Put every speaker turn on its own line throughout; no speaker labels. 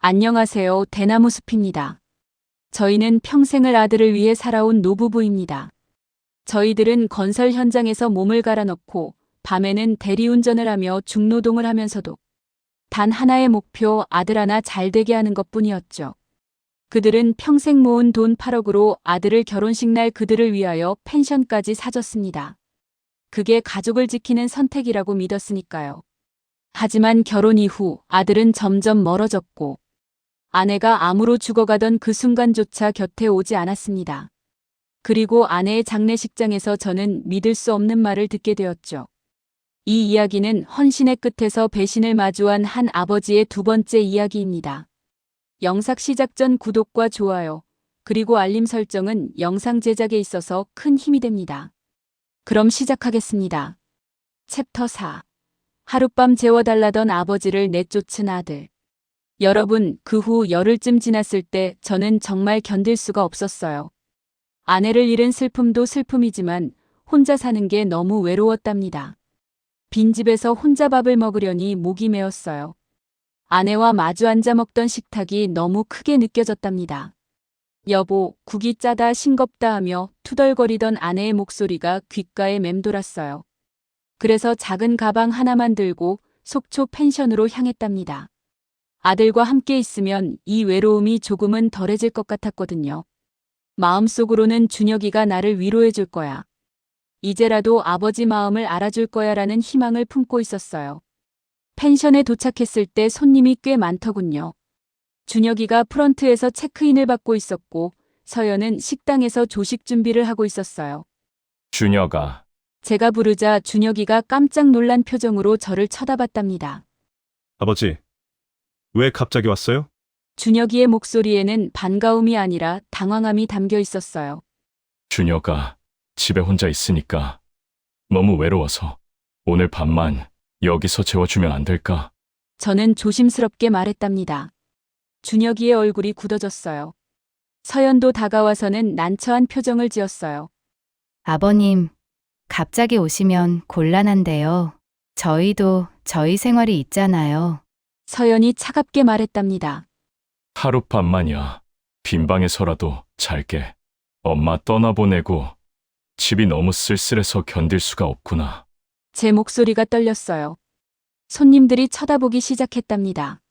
안녕하세요. 대나무 숲입니다. 저희는 평생을 아들을 위해 살아온 노부부입니다. 저희들은 건설 현장에서 몸을 갈아넣고 밤에는 대리운전을 하며 중노동을 하면서도 단 하나의 목표 아들 하나 잘 되게 하는 것 뿐이었죠. 그들은 평생 모은 돈 8억으로 아들을 결혼식 날 그들을 위하여 펜션까지 사줬습니다. 그게 가족을 지키는 선택이라고 믿었으니까요. 하지만 결혼 이후 아들은 점점 멀어졌고 아내가 암으로 죽어가던 그 순간조차 곁에 오지 않았습니다. 그리고 아내의 장례식장에서 저는 믿을 수 없는 말을 듣게 되었죠. 이 이야기는 헌신의 끝에서 배신을 마주한 한 아버지의 두 번째 이야기입니다. 영상 시작 전 구독과 좋아요, 그리고 알림 설정은 영상 제작에 있어서 큰 힘이 됩니다. 그럼 시작하겠습니다. 챕터 4 하룻밤 재워달라던 아버지를 내쫓은 아들. 여러분, 그 후 열흘쯤 지났을 때 저는 정말 견딜 수가 없었어요. 아내를 잃은 슬픔도 슬픔이지만 혼자 사는 게 너무 외로웠답니다. 빈집에서 혼자 밥을 먹으려니 목이 메었어요. 아내와 마주 앉아 먹던 식탁이 너무 크게 느껴졌답니다. 여보, 국이 짜다 싱겁다 하며 투덜거리던 아내의 목소리가 귓가에 맴돌았어요. 그래서 작은 가방 하나만 들고 속초 펜션으로 향했답니다. 아들과 함께 있으면 이 외로움이 조금은 덜해질 것 같았거든요. 마음속으로는 준혁이가 나를 위로해 줄 거야. 이제라도 아버지 마음을 알아줄 거야 라는 희망을 품고 있었어요. 펜션에 도착했을 때 손님이 꽤 많더군요. 준혁이가 프런트에서 체크인을 받고 있었고 서연은 식당에서 조식 준비를 하고 있었어요.
준혁아,
제가 부르자 준혁이가 깜짝 놀란 표정으로 저를 쳐다봤답니다.
아버지, 왜 갑자기 왔어요?
준혁이의 목소리에는 반가움이 아니라 당황함이 담겨 있었어요.
준혁아, 집에 혼자 있으니까 너무 외로워서 오늘 밤만 여기서 재워주면 안 될까?
저는 조심스럽게 말했답니다. 준혁이의 얼굴이 굳어졌어요. 서연도 다가와서는 난처한 표정을 지었어요.
아버님, 갑자기 오시면 곤란한데요. 저희도 저희 생활이 있잖아요.
서연이 차갑게 말했답니다.
하룻밤만이야. 빈 방에서라도 잘게. 엄마 떠나보내고 집이 너무 쓸쓸해서 견딜 수가 없구나.
제 목소리가 떨렸어요. 손님들이 쳐다보기 시작했답니다.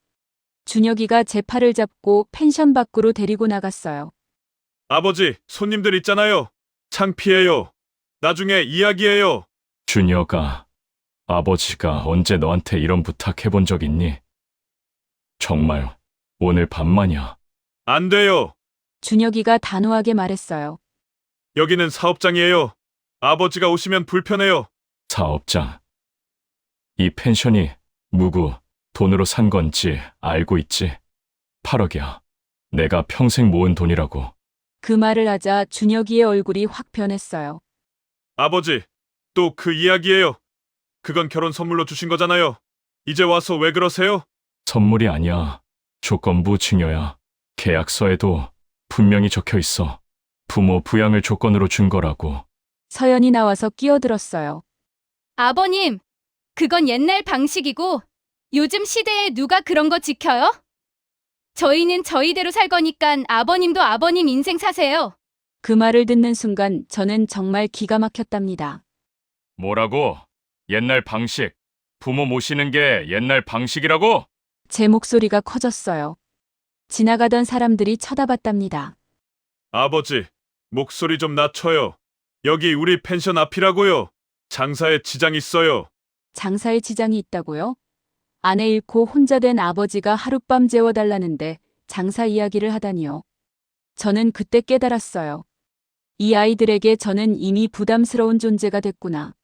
준혁이가 제 팔을 잡고 펜션 밖으로 데리고 나갔어요.
아버지, 손님들 있잖아요. 창피해요. 나중에 이야기해요.
준혁아, 아버지가 언제 너한테 이런 부탁해 본 적 있니? 정말 오늘 밤만이야.
안 돼요.
준혁이가 단호하게 말했어요.
여기는 사업장이에요. 아버지가 오시면 불편해요.
사업장. 이 펜션이 무구 돈으로 산 건지 알고 있지? 8억이야. 내가 평생 모은 돈이라고.
그 말을 하자 준혁이의 얼굴이 확 변했어요.
아버지, 또 그 이야기예요. 그건 결혼 선물로 주신 거잖아요. 이제 와서 왜 그러세요?
선물이 아니야. 조건부 증여야. 계약서에도 분명히 적혀 있어. 부모 부양을 조건으로 준 거라고.
서연이 나와서 끼어들었어요.
아버님, 그건 옛날 방식이고 요즘 시대에 누가 그런 거 지켜요? 저희는 저희대로 살 거니까 아버님도 아버님 인생 사세요.
그 말을 듣는 순간 저는 정말 기가 막혔답니다.
뭐라고? 옛날 방식. 부모 모시는 게 옛날 방식이라고?
제 목소리가 커졌어요. 지나가던 사람들이 쳐다봤답니다.
아버지, 목소리 좀 낮춰요. 여기 우리 펜션 앞이라고요. 장사에 지장 있어요.
장사에 지장이 있다고요? 아내 잃고 혼자 된 아버지가 하룻밤 재워달라는데 장사 이야기를 하다니요. 저는 그때 깨달았어요. 이 아이들에게 저는 이미 부담스러운 존재가 됐구나.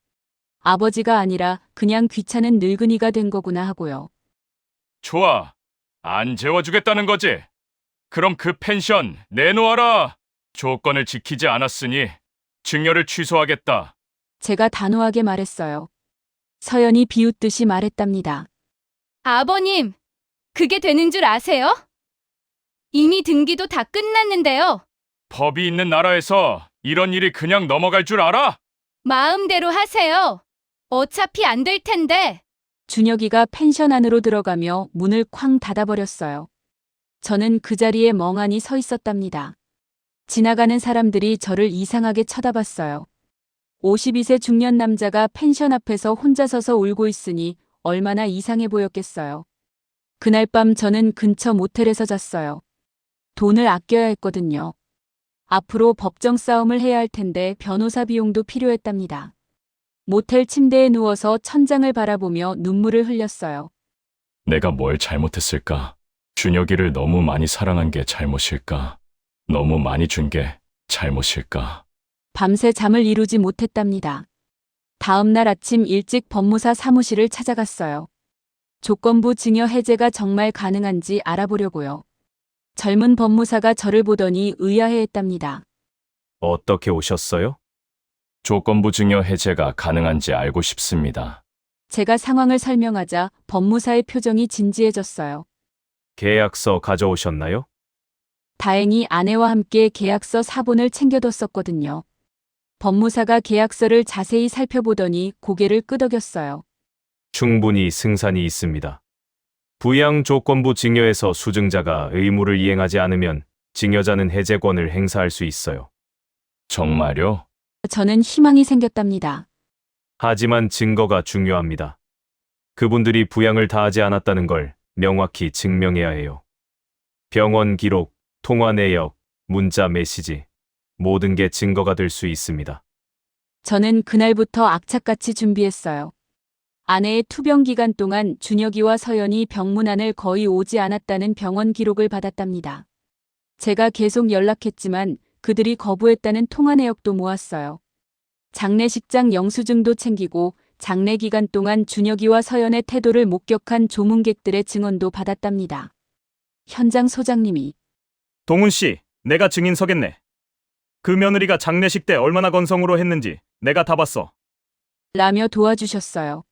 아버지가 아니라 그냥 귀찮은 늙은이가 된 거구나 하고요.
좋아. 안 재워주겠다는 거지? 그럼 그 펜션 내놓아라. 조건을 지키지 않았으니 증여를 취소하겠다.
제가 단호하게 말했어요. 서연이 비웃듯이 말했답니다.
아버님, 그게 되는 줄 아세요? 이미 등기도 다 끝났는데요.
법이 있는 나라에서 이런 일이 그냥 넘어갈 줄 알아?
마음대로 하세요. 어차피 안 될 텐데.
준혁이가 펜션 안으로 들어가며 문을 쾅 닫아버렸어요. 저는 그 자리에 멍하니 서 있었답니다. 지나가는 사람들이 저를 이상하게 쳐다봤어요. 52세 중년 남자가 펜션 앞에서 혼자 서서 울고 있으니 얼마나 이상해 보였겠어요. 그날 밤 저는 근처 모텔에서 잤어요. 돈을 아껴야 했거든요. 앞으로 법정 싸움을 해야 할 텐데 변호사 비용도 필요했답니다. 모텔 침대에 누워서 천장을 바라보며 눈물을 흘렸어요.
내가 뭘 잘못했을까? 준혁이를 너무 많이 사랑한 게 잘못일까? 너무 많이 준 게 잘못일까?
밤새 잠을 이루지 못했답니다. 다음 날 아침 일찍 법무사 사무실을 찾아갔어요. 조건부 증여 해제가 정말 가능한지 알아보려고요. 젊은 법무사가 저를 보더니 의아해 했답니다.
어떻게 오셨어요?
조건부 증여 해제가 가능한지 알고 싶습니다.
제가 상황을 설명하자 법무사의 표정이 진지해졌어요.
계약서 가져오셨나요?
다행히 아내와 함께 계약서 사본을 챙겨뒀었거든요. 법무사가 계약서를 자세히 살펴보더니 고개를 끄덕였어요.
충분히 승산이 있습니다. 부양 조건부 증여에서 수증자가 의무를 이행하지 않으면 증여자는 해제권을 행사할 수 있어요.
정말요?
저는 희망이 생겼답니다.
하지만 증거가 중요합니다. 그분들이 부양을 다하지 않았다는 걸 명확히 증명해야 해요. 병원 기록, 통화 내역, 문자 메시지, 모든 게 증거가 될 수 있습니다.
저는 그날부터 악착같이 준비했어요. 아내의 투병 기간 동안 준혁이와 서연이 병문 안을 거의 오지 않았다는 병원 기록을 받았답니다. 제가 계속 연락했지만 그들이 거부했다는 통화 내역도 모았어요. 장례식장 영수증도 챙기고 장례 기간 동안 준혁이와 서연의 태도를 목격한 조문객들의 증언도 받았답니다. 현장 소장님이
동훈 씨, 내가 증인 서겠네. 그 며느리가 장례식 때 얼마나 건성으로 했는지 내가 다 봤어.
라며 도와주셨어요.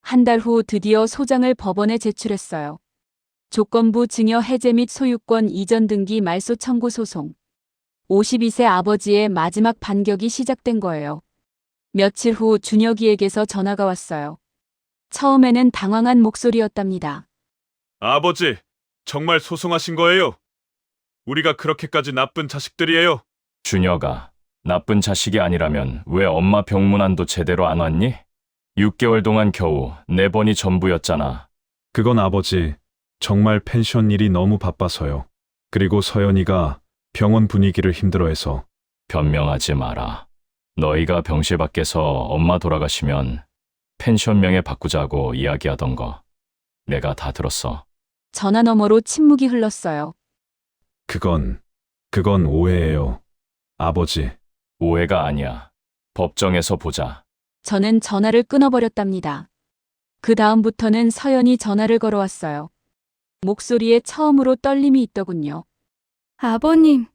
한 달 후 드디어 소장을 법원에 제출했어요. 조건부 증여 해제 및 소유권 이전 등기 말소 청구 소송. 52세 아버지의 마지막 반격이 시작된 거예요. 며칠 후 준혁이에게서 전화가 왔어요. 처음에는 당황한 목소리였답니다.
아버지, 정말 소송하신 거예요? 우리가 그렇게까지 나쁜 자식들이에요.
준혁아, 나쁜 자식이 아니라면 왜 엄마 병문안도 제대로 안 왔니? 6개월 동안 겨우 네 번이 전부였잖아.
그건 아버지, 정말 펜션 일이 너무 바빠서요. 그리고 서연이가 병원 분위기를 힘들어해서
변명하지 마라. 너희가 병실 밖에서 엄마 돌아가시면 펜션 명에 바꾸자고 이야기하던 거. 내가 다 들었어.
전화 너머로 침묵이 흘렀어요.
그건, 그건 오해예요. 아버지,
오해가 아니야. 법정에서 보자.
저는 전화를 끊어버렸답니다. 그 다음부터는 서연이 전화를 걸어왔어요. 목소리에 처음으로 떨림이 있더군요.
아버님,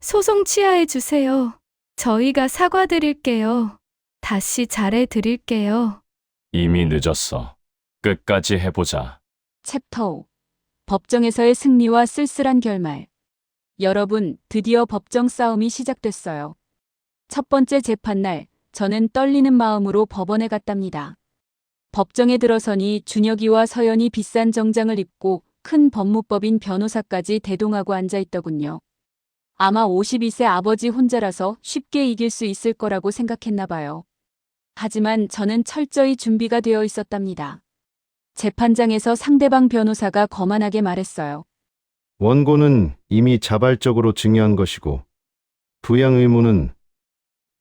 소송 취하해 주세요. 저희가 사과드릴게요. 다시 잘해드릴게요.
이미 늦었어. 끝까지 해보자.
챕터 5 법정에서의 승리와 쓸쓸한 결말 여러분, 드디어 법정 싸움이 시작됐어요. 첫 번째 재판날, 저는 떨리는 마음으로 법원에 갔답니다. 법정에 들어서니 준혁이와 서연이 비싼 정장을 입고 큰 법무법인 변호사까지 대동하고 앉아 있더군요. 아마 52세 아버지 혼자라서 쉽게 이길 수 있을 거라고 생각했나 봐요. 하지만 저는 철저히 준비가 되어 있었답니다. 재판장에서 상대방 변호사가 거만하게 말했어요.
원고는 이미 자발적으로 증여한 것이고 부양 의무는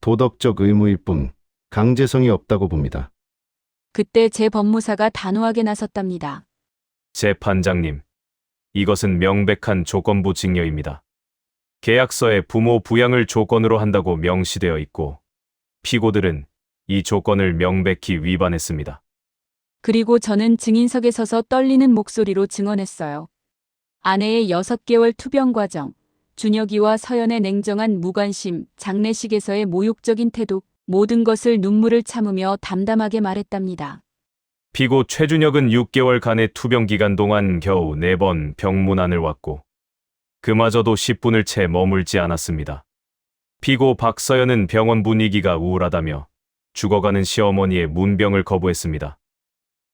도덕적 의무일 뿐 강제성이 없다고 봅니다.
그때 제 법무사가 단호하게 나섰답니다.
재판장님, 이것은 명백한 조건부 증여입니다. 계약서에 부모 부양을 조건으로 한다고 명시되어 있고, 피고들은 이 조건을 명백히 위반했습니다.
그리고 저는 증인석에 서서 떨리는 목소리로 증언했어요. 아내의 6개월 투병 과정, 준혁이와 서연의 냉정한 무관심, 장례식에서의 모욕적인 태도, 모든 것을 눈물을 참으며 담담하게 말했답니다.
피고 최준혁은 6개월간의 투병 기간 동안 겨우 4번 병문안을 왔고, 그마저도 10분을 채 머물지 않았습니다. 피고 박서연은 병원 분위기가 우울하다며 죽어가는 시어머니의 문병을 거부했습니다.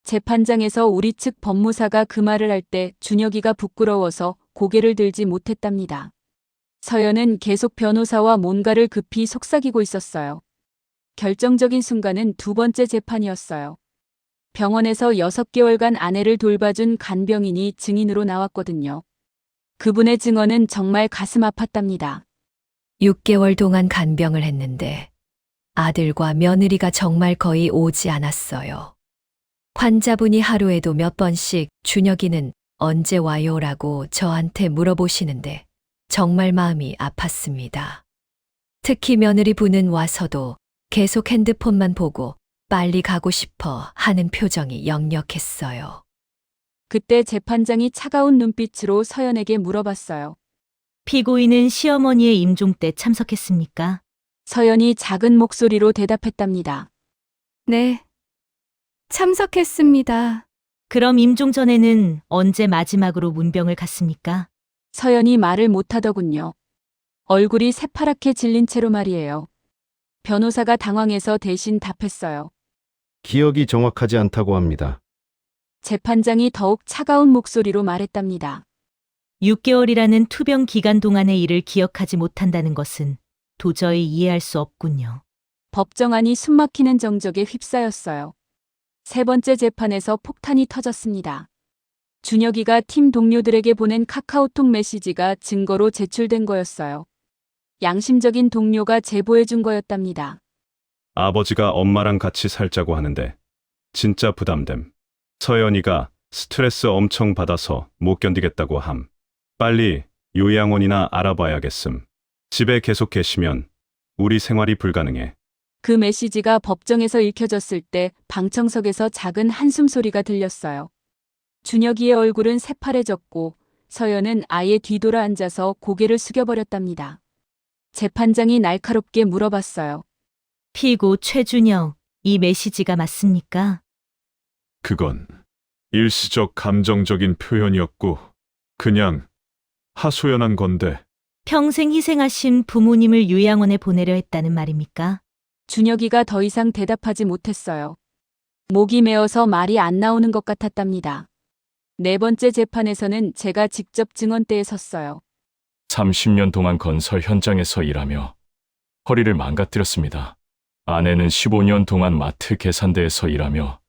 재판장에서 우리 측 법무사가 그 말을 할 때 준혁이가 부끄러워서 고개를 들지 못했답니다. 서연은 계속 변호사와 뭔가를 급히 속삭이고 있었어요. 결정적인 순간은 두 번째 재판이었어요. 병원에서 6개월간 아내를 돌봐준 간병인이 증인으로 나왔거든요. 그분의 증언은 정말 가슴 아팠답니다.
6개월 동안 간병을 했는데 아들과 며느리가 정말 거의 오지 않았어요. 환자분이 하루에도 몇 번씩 준혁이는 언제 와요라고 저한테 물어보시는데 정말 마음이 아팠습니다. 특히 며느리 분은 와서도 계속 핸드폰만 보고 빨리 가고 싶어 하는 표정이 역력했어요.
그때 재판장이 차가운 눈빛으로 서연에게 물어봤어요.
피고인은 시어머니의 임종 때 참석했습니까?
서연이 작은 목소리로 대답했답니다.
네. 참석했습니다.
그럼 임종 전에는 언제 마지막으로 문병을 갔습니까?
서연이 말을 못하더군요. 얼굴이 새파랗게 질린 채로 말이에요. 변호사가 당황해서 대신 답했어요.
기억이 정확하지 않다고 합니다.
재판장이 더욱 차가운 목소리로 말했답니다.
6개월이라는 투병 기간 동안의 일을 기억하지 못한다는 것은 도저히 이해할 수 없군요.
법정안이 숨막히는 정적에 휩싸였어요. 세 번째 재판에서 폭탄이 터졌습니다. 준혁이가 팀 동료들에게 보낸 카카오톡 메시지가 증거로 제출된 거였어요. 양심적인 동료가 제보해 준 거였답니다.
아버지가 엄마랑 같이 살자고 하는데 진짜 부담됨. 서연이가 스트레스 엄청 받아서 못 견디겠다고 함. 빨리 요양원이나 알아봐야겠음. 집에 계속 계시면 우리 생활이 불가능해.
그 메시지가 법정에서 읽혀졌을 때 방청석에서 작은 한숨 소리가 들렸어요. 준혁이의 얼굴은 새파래졌고 서연은 아예 뒤돌아 앉아서 고개를 숙여버렸답니다. 재판장이 날카롭게 물어봤어요.
피고 최준영, 이 메시지가 맞습니까?
그건 일시적 감정적인 표현이었고 그냥 하소연한 건데
평생 희생하신 부모님을 요양원에 보내려 했다는 말입니까?
준혁이가 더 이상 대답하지 못했어요. 목이 메어서 말이 안 나오는 것 같았답니다. 네 번째 재판에서는 제가 직접 증언대에 섰어요.
30년 동안 건설 현장에서 일하며 허리를 망가뜨렸습니다. 아내는 15년 동안 마트 계산대에서 일하며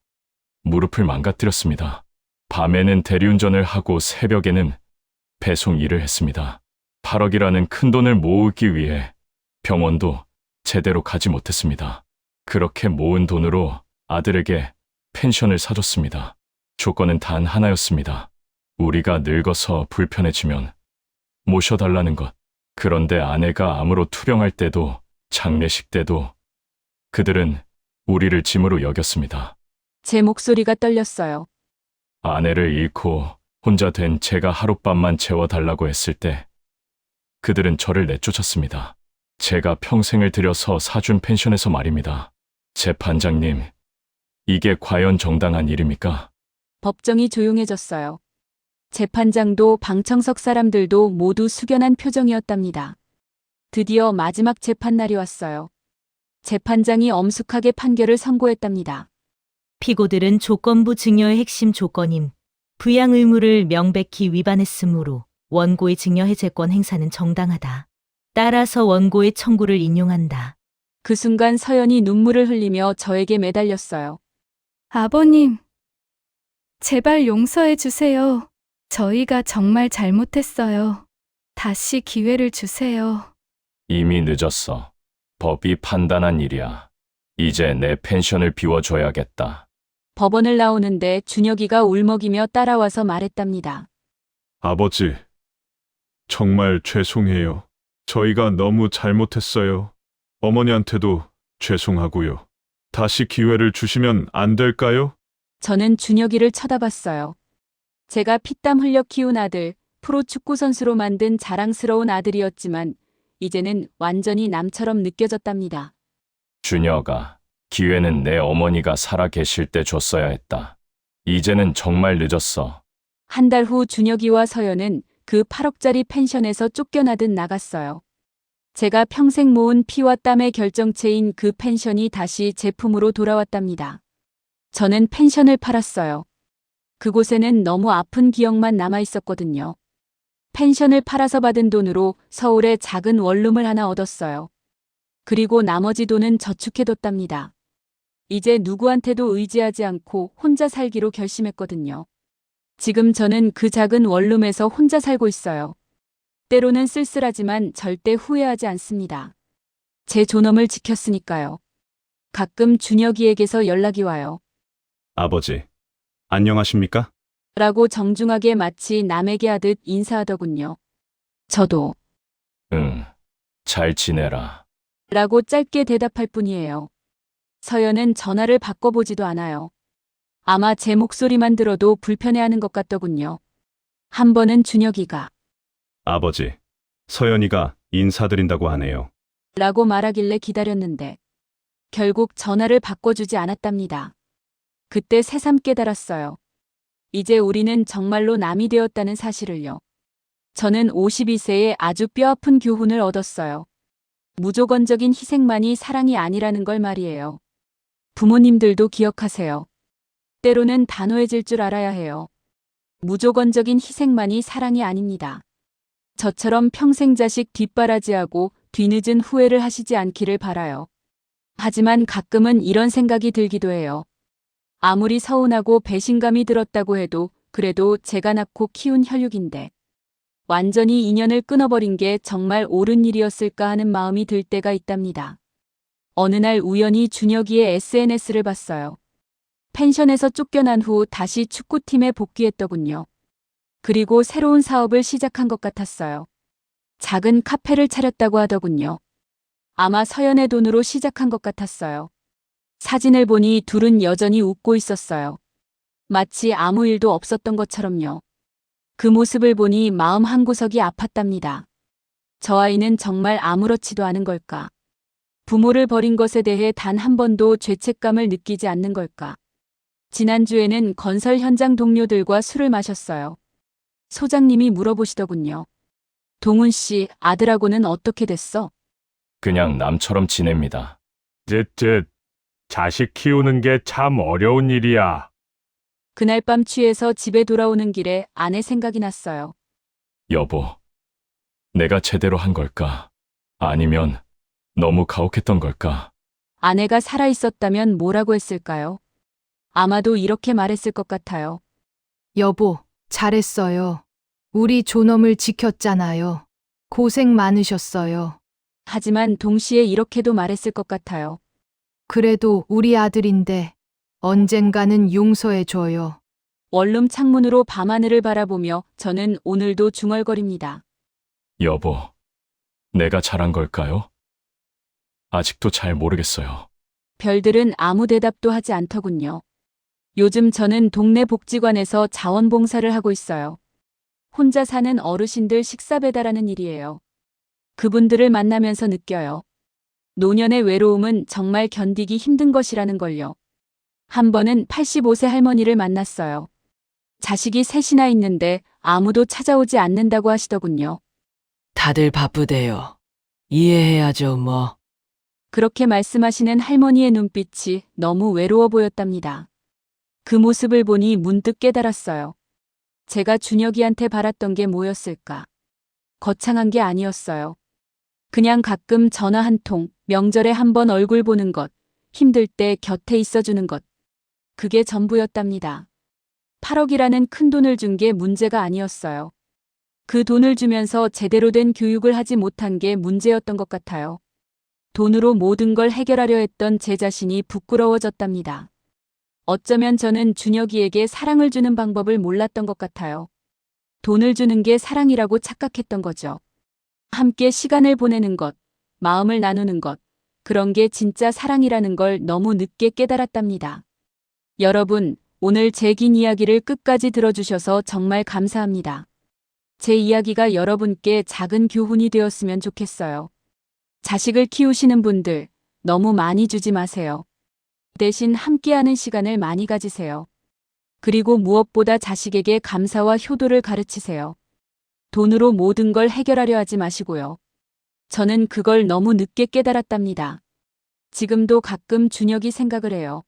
무릎을 망가뜨렸습니다. 밤에는 대리운전을 하고 새벽에는 배송 일을 했습니다. 8억이라는 큰 돈을 모으기 위해 병원도 제대로 가지 못했습니다. 그렇게 모은 돈으로 아들에게 펜션을 사줬습니다. 조건은 단 하나였습니다. 우리가 늙어서 불편해지면 모셔달라는 것. 그런데 아내가 암으로 투병할 때도 장례식 때도 그들은 우리를 짐으로 여겼습니다.
제 목소리가 떨렸어요.
아내를 잃고 혼자 된 제가 하룻밤만 재워달라고 했을 때 그들은 저를 내쫓았습니다. 제가 평생을 들여서 사준 펜션에서 말입니다. 재판장님, 이게 과연 정당한 일입니까?
법정이 조용해졌어요. 재판장도 방청석 사람들도 모두 숙연한 표정이었답니다. 드디어 마지막 재판 날이 왔어요. 재판장이 엄숙하게 판결을 선고했답니다.
피고들은 조건부 증여의 핵심 조건인 부양 의무를 명백히 위반했으므로 원고의 증여 해제권 행사는 정당하다. 따라서 원고의 청구를 인용한다.
그 순간 서연이 눈물을 흘리며 저에게 매달렸어요.
아버님, 제발 용서해 주세요. 저희가 정말 잘못했어요. 다시 기회를 주세요.
이미 늦었어. 법이 판단한 일이야. 이제 내 펜션을 비워줘야겠다.
법원을 나오는데 준혁이가 울먹이며 따라와서 말했답니다.
아버지 정말 죄송해요. 저희가 너무 잘못했어요. 어머니한테도 죄송하고요. 다시 기회를 주시면 안 될까요?
저는 준혁이를 쳐다봤어요. 제가 피땀 흘려 키운 아들, 프로 축구 선수로 만든 자랑스러운 아들이었지만 이제는 완전히 남처럼 느껴졌답니다.
준혁아, 기회는 내 어머니가 살아 계실 때 줬어야 했다. 이제는 정말 늦었어.
한 달 후 준혁이와 서연은 그 8억짜리 펜션에서 쫓겨나듯 나갔어요. 제가 평생 모은 피와 땀의 결정체인 그 펜션이 다시 제품으로 돌아왔답니다. 저는 펜션을 팔았어요. 그곳에는 너무 아픈 기억만 남아 있었거든요. 펜션을 팔아서 받은 돈으로 서울에 작은 원룸을 하나 얻었어요. 그리고 나머지 돈은 저축해뒀답니다. 이제 누구한테도 의지하지 않고 혼자 살기로 결심했거든요. 지금 저는 그 작은 원룸에서 혼자 살고 있어요. 때로는 쓸쓸하지만 절대 후회하지 않습니다. 제 존엄을 지켰으니까요. 가끔 준혁이에게서 연락이 와요.
아버지, 안녕하십니까?
라고 정중하게 마치 남에게 하듯 인사하더군요. 저도
응, 잘 지내라.
라고 짧게 대답할 뿐이에요. 서연은 전화를 바꿔보지도 않아요. 아마 제 목소리만 들어도 불편해하는 것 같더군요. 한 번은 준혁이가
아버지, 서연이가 인사드린다고 하네요.
라고 말하길래 기다렸는데 결국 전화를 바꿔주지 않았답니다. 그때 새삼 깨달았어요. 이제 우리는 정말로 남이 되었다는 사실을요. 저는 52세에 아주 뼈아픈 교훈을 얻었어요. 무조건적인 희생만이 사랑이 아니라는 걸 말이에요. 부모님들도 기억하세요. 때로는 단호해질 줄 알아야 해요. 무조건적인 희생만이 사랑이 아닙니다. 저처럼 평생 자식 뒷바라지하고 뒤늦은 후회를 하시지 않기를 바라요. 하지만 가끔은 이런 생각이 들기도 해요. 아무리 서운하고 배신감이 들었다고 해도 그래도 제가 낳고 키운 혈육인데 완전히 인연을 끊어버린 게 정말 옳은 일이었을까 하는 마음이 들 때가 있답니다. 어느 날 우연히 준혁이의 SNS를 봤어요. 펜션에서 쫓겨난 후 다시 축구팀에 복귀했더군요. 그리고 새로운 사업을 시작한 것 같았어요. 작은 카페를 차렸다고 하더군요. 아마 서연의 돈으로 시작한 것 같았어요. 사진을 보니 둘은 여전히 웃고 있었어요. 마치 아무 일도 없었던 것처럼요. 그 모습을 보니 마음 한구석이 아팠답니다. 저 아이는 정말 아무렇지도 않은 걸까? 부모를 버린 것에 대해 단 한 번도 죄책감을 느끼지 않는 걸까? 지난주에는 건설 현장 동료들과 술을 마셨어요. 소장님이 물어보시더군요. 동훈 씨, 아들하고는 어떻게 됐어?
그냥 남처럼 지냅니다.
쯧쯧. 자식 키우는 게 참 어려운 일이야.
그날 밤 취해서 집에 돌아오는 길에 아내 생각이 났어요.
여보, 내가 제대로 한 걸까? 아니면 너무 가혹했던 걸까?
아내가 살아있었다면 뭐라고 했을까요? 아마도 이렇게 말했을 것 같아요.
여보, 잘했어요. 우리 존엄을 지켰잖아요. 고생 많으셨어요.
하지만 동시에 이렇게도 말했을 것 같아요.
그래도 우리 아들인데 언젠가는 용서해 줘요.
원룸 창문으로 밤하늘을 바라보며 저는 오늘도 중얼거립니다.
여보, 내가 잘한 걸까요? 아직도 잘 모르겠어요.
별들은 아무 대답도 하지 않더군요. 요즘 저는 동네 복지관에서 자원봉사를 하고 있어요. 혼자 사는 어르신들 식사 배달하는 일이에요. 그분들을 만나면서 느껴요. 노년의 외로움은 정말 견디기 힘든 것이라는 걸요. 한 번은 85세 할머니를 만났어요. 자식이 셋이나 있는데 아무도 찾아오지 않는다고 하시더군요.
다들 바쁘대요. 이해해야죠, 뭐.
그렇게 말씀하시는 할머니의 눈빛이 너무 외로워 보였답니다. 그 모습을 보니 문득 깨달았어요. 제가 준혁이한테 바랐던 게 뭐였을까? 거창한 게 아니었어요. 그냥 가끔 전화 한 통, 명절에 한 번 얼굴 보는 것, 힘들 때 곁에 있어주는 것. 그게 전부였답니다. 8억이라는 큰 돈을 준 게 문제가 아니었어요. 그 돈을 주면서 제대로 된 교육을 하지 못한 게 문제였던 것 같아요. 돈으로 모든 걸 해결하려 했던 제 자신이 부끄러워졌답니다. 어쩌면 저는 준혁이에게 사랑을 주는 방법을 몰랐던 것 같아요. 돈을 주는 게 사랑이라고 착각했던 거죠. 함께 시간을 보내는 것, 마음을 나누는 것, 그런 게 진짜 사랑이라는 걸 너무 늦게 깨달았답니다. 여러분, 오늘 제 긴 이야기를 끝까지 들어주셔서 정말 감사합니다. 제 이야기가 여러분께 작은 교훈이 되었으면 좋겠어요. 자식을 키우시는 분들, 너무 많이 주지 마세요. 대신 함께하는 시간을 많이 가지세요. 그리고 무엇보다 자식에게 감사와 효도를 가르치세요. 돈으로 모든 걸 해결하려 하지 마시고요. 저는 그걸 너무 늦게 깨달았답니다. 지금도 가끔 준혁이 생각을 해요.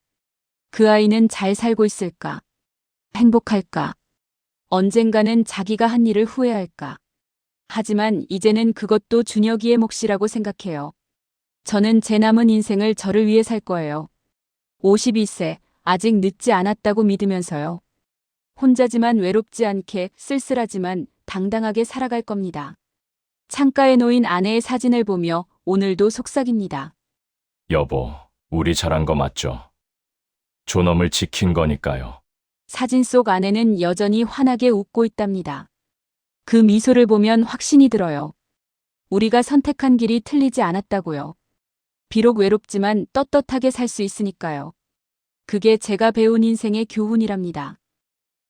그 아이는 잘 살고 있을까? 행복할까? 언젠가는 자기가 한 일을 후회할까? 하지만 이제는 그것도 준혁이의 몫이라고 생각해요. 저는 제 남은 인생을 저를 위해 살 거예요. 52세, 아직 늦지 않았다고 믿으면서요. 혼자지만 외롭지 않게 쓸쓸하지만 당당하게 살아갈 겁니다. 창가에 놓인 아내의 사진을 보며 오늘도 속삭입니다.
여보, 우리 잘한 거 맞죠? 존엄을 지킨 거니까요.
사진 속 아내는 여전히 환하게 웃고 있답니다. 그 미소를 보면 확신이 들어요. 우리가 선택한 길이 틀리지 않았다고요. 비록 외롭지만 떳떳하게 살 수 있으니까요. 그게 제가 배운 인생의 교훈이랍니다.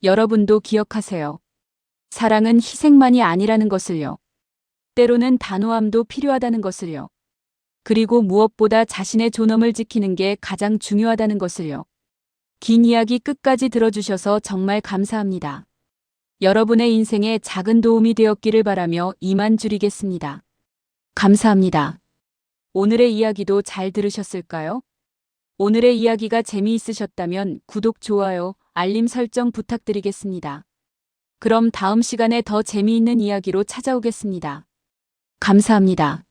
여러분도 기억하세요. 사랑은 희생만이 아니라는 것을요. 때로는 단호함도 필요하다는 것을요. 그리고 무엇보다 자신의 존엄을 지키는 게 가장 중요하다는 것을요. 긴 이야기 끝까지 들어주셔서 정말 감사합니다. 여러분의 인생에 작은 도움이 되었기를 바라며 이만 줄이겠습니다. 감사합니다. 오늘의 이야기도 잘 들으셨을까요? 오늘의 이야기가 재미있으셨다면 구독, 좋아요, 알림 설정 부탁드리겠습니다. 그럼 다음 시간에 더 재미있는 이야기로 찾아오겠습니다. 감사합니다.